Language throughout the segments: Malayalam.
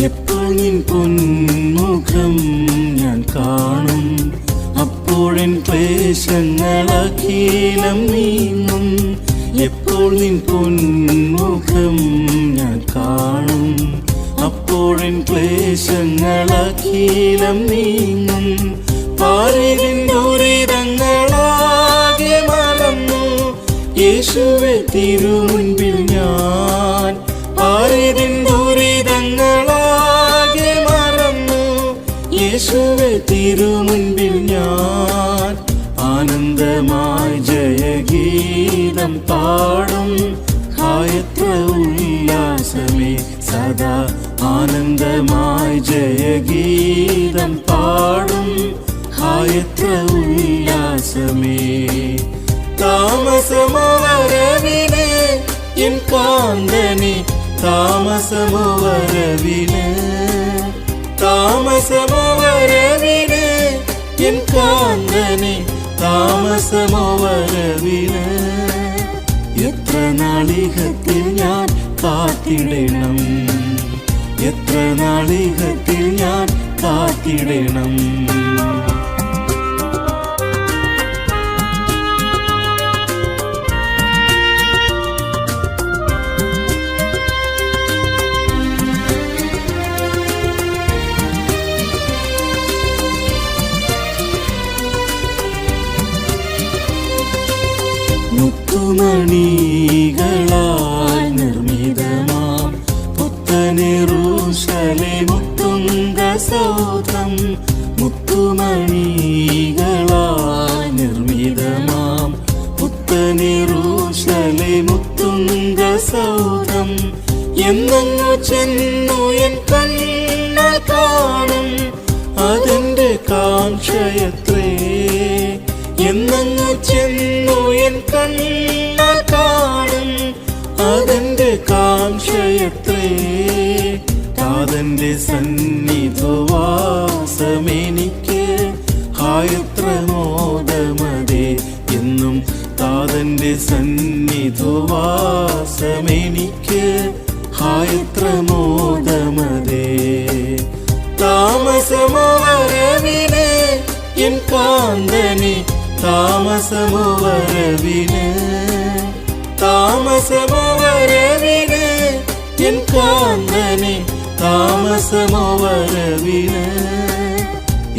എപ്പോൾ നിൻ പൊന്മുഖം ഞാൻ കാണും? അപ്പോഴൻ ക്ലേശങ്ങളഖീലം നീങ്ങും. എപ്പോൾ നിൻ പൊന്മുഖം ഞാൻ കാണും? അപ്പോഴൻ ക്ലേശങ്ങളഖീലം നീങ്ങും. പാരിതിൻ ദുരിതങ്ങളാകെ മറന്നു. യേശുവെ തിരുമുൻപിൽ ഞാൻ യേശുവെ തിരുമുൻപിൽ ഞാൻ ആനന്ദമായി ജയഗീതം പാടും. ഹായത്ര ഉല്ലാസമേ സദാ ആനന്ദമായി ജയഗീതം പാടും. ഹായത്ര ഉല്ലാസമേ. താമസമോവരവിന് എൻ കാന്തനെ താമസമോവരവിന് താമസമോവരവിന് എൻ കാന്തനെ താമസമോവരവിന് എത്ര നാളികത്തിൽ ഞാൻ കാത്തിടണം? എത്ര നാളികത്തിൽ ഞാൻ കാത്തിടണം? പുത്തനെറൂശലെ മുത്തുങ്ക സൗധം മുത്തുമണികളാ നിർമ്മിതമാം. പുത്തനെറൂശലെ മുത്തുങ്ക സൗധം എന്നു ചെന്നു എൻ കണ്ണാൽ കാണും. അതിന്റെ കാക്ഷയത്രേ എന്നങ്ങു ചെന്നു എൻ കണ്ണാൽ കാണും. അതിന്റെ കാംക്ഷയത്രേ താതന്റെ സന്നിധവാസമെനിക്ക് ഹായത്ര മോദമതേ എന്നും താതന്റെ സന്നിധവാസമെനിക്ക് ഹായത്ര മോദമതേ താമസമോവരവിന് എൻ കാന്തനെ താമസമോവരവിന് താമസമോവരവിന് എൻ കാന്തനെ താമസമോവരവിന്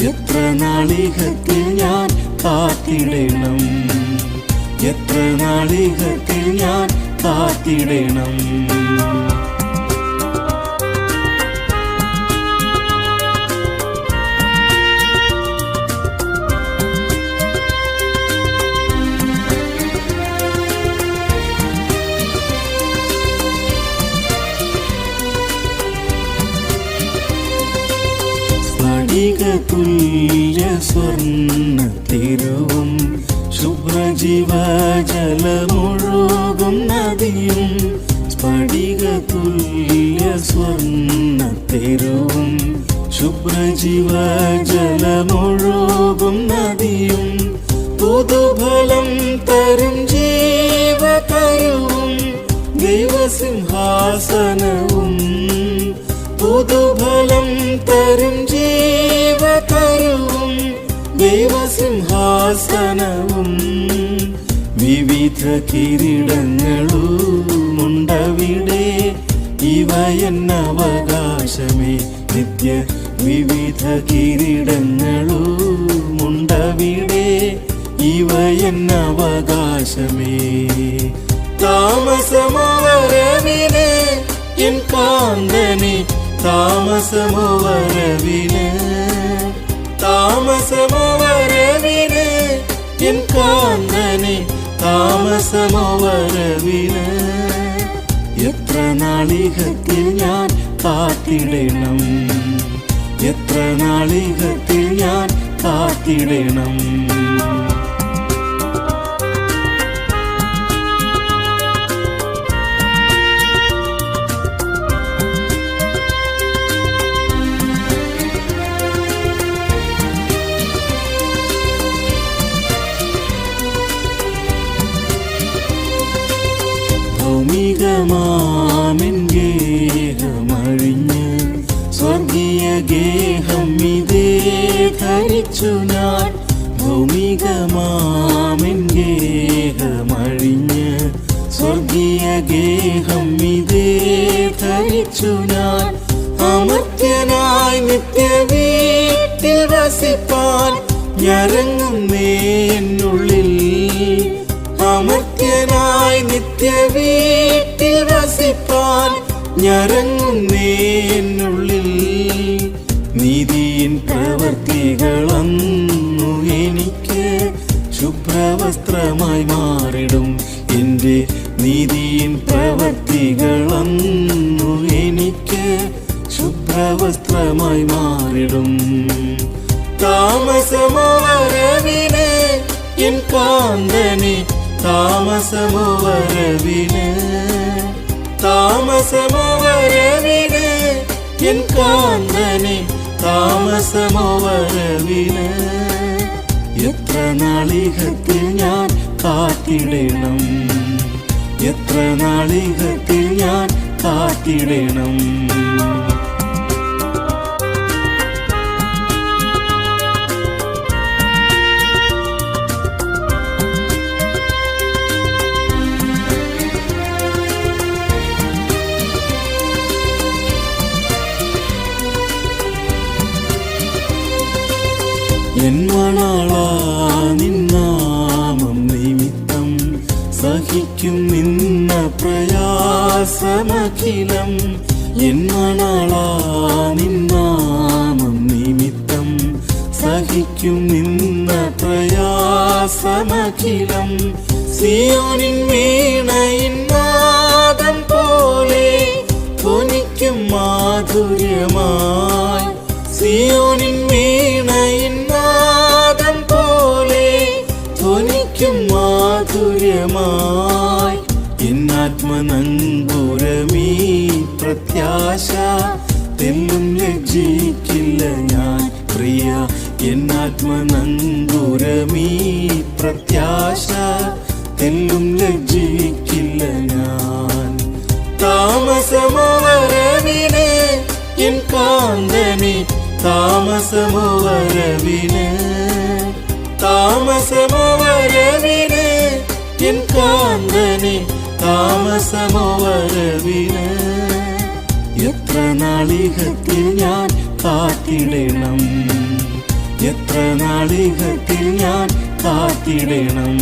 എത്ര നാളികത്തിൽ ഞാൻ കാത്തിടണം? എത്ര നാളികത്തിൽ ഞാൻ കാത്തിടണം? സ്ഫടിക തുല്യ സ്വർണ തിരുവും ശുഭ്രജീവജലമൊഴുകും നദിയും സ്ഫടിക തുല്യ സ്വർണ തിരുവും ശുഭ്രജീവജലമൊഴുകും നദിയും പുതുഫലം തരും ജീവതരുവും ദൈവസിംഹാസനവും പുതുഫലം തരും ജീവതരുവും ദൈവസിംഹാസനവും വിവിധ കിരീടങ്ങളുമുണ്ടവിടെ. ഇവ എന്നവകാശമേ നിത്യ വിവിധ കിരീടങ്ങളുമുണ്ടവിടെ. ഇവ എന്നവകാശമേ താമസമോവരവിന് എൻ കാന്തനെ താമസമോവരവിന്. താമസമോവരവിന് എൻ കാന്തനെ താമസമോവരവിന് എത്ര നാളികത്തിൽ ഞാൻ കാത്തിടണം? എത്ര നാളികത്തിൽ ഞാൻ കാത്തിടണം? ഗേഹമഴിഞ്ഞ് സ്വർഗീയ ഗേഹം ഇതേ ധരിച്ചു ഞാൻ അമർത്യനായി നിത്യ വീട്ടിൽ വസിപ്പാൻ ഞരങ്ങുന്നേ എന്നുള്ളിൽ അമർത്യനായി നിത്യ വീട്ടിൽ വസിപ്പാൻ ഞരങ്ങുന്നേ എന്നുള്ളിൽ പ്രവർത്തികളന്നു എനിക്ക് ശുഭ്രവസ്ത്രമായി മാറിടും. എന്റെ നീതിയിൻ പ്രവർത്തികളന്നു എനിക്ക് ശുഭ്രവസ്ത്രമായി മാറിടും. താമസമോ വരവിന് എൻ കാന്തനെ താമസമോ വരവിന് എൻ താമസമോ വരവിന് എത്ര നാളികത്തിൽ ഞാൻ കാത്തിടണം? എത്ര നാളികത്തിൽ ഞാൻ കാത്തിടണം? എന്മണാളാ നിന്നാമം നിമിത്തം സഹിക്കും നിന്ന പ്രയാസമഖിലം. എന്മണാളാ നിന്നാമം നിമിത്തം സഹിക്കും നിന്ന പ്രയാസമഖിലം. സിയോനിൻ വീണയിൻ നാദം പോലെ ധ്വനിക്കും മാധുര്യമായി പ്രത്യാശ തെല്ലും ലജ്ജിക്കില്ല ഞാൻ. പ്രിയ എന്നാത്മനന്ദുരമീ പ്രത്യാശ തെല്ലും ലജ്ജിക്കില്ല ഞാൻ. താമസമോ വരവിന് എൻ കാന്തനെ താമസമോ വരവിന് എൻ കാന്തനെ താമസമോ വരവിന് എത്ര നാളികത്തിൽ ഞാൻ കാത്തിടണം? എത്ര നാളികത്തിൽ ഞാൻ കാത്തിടണം?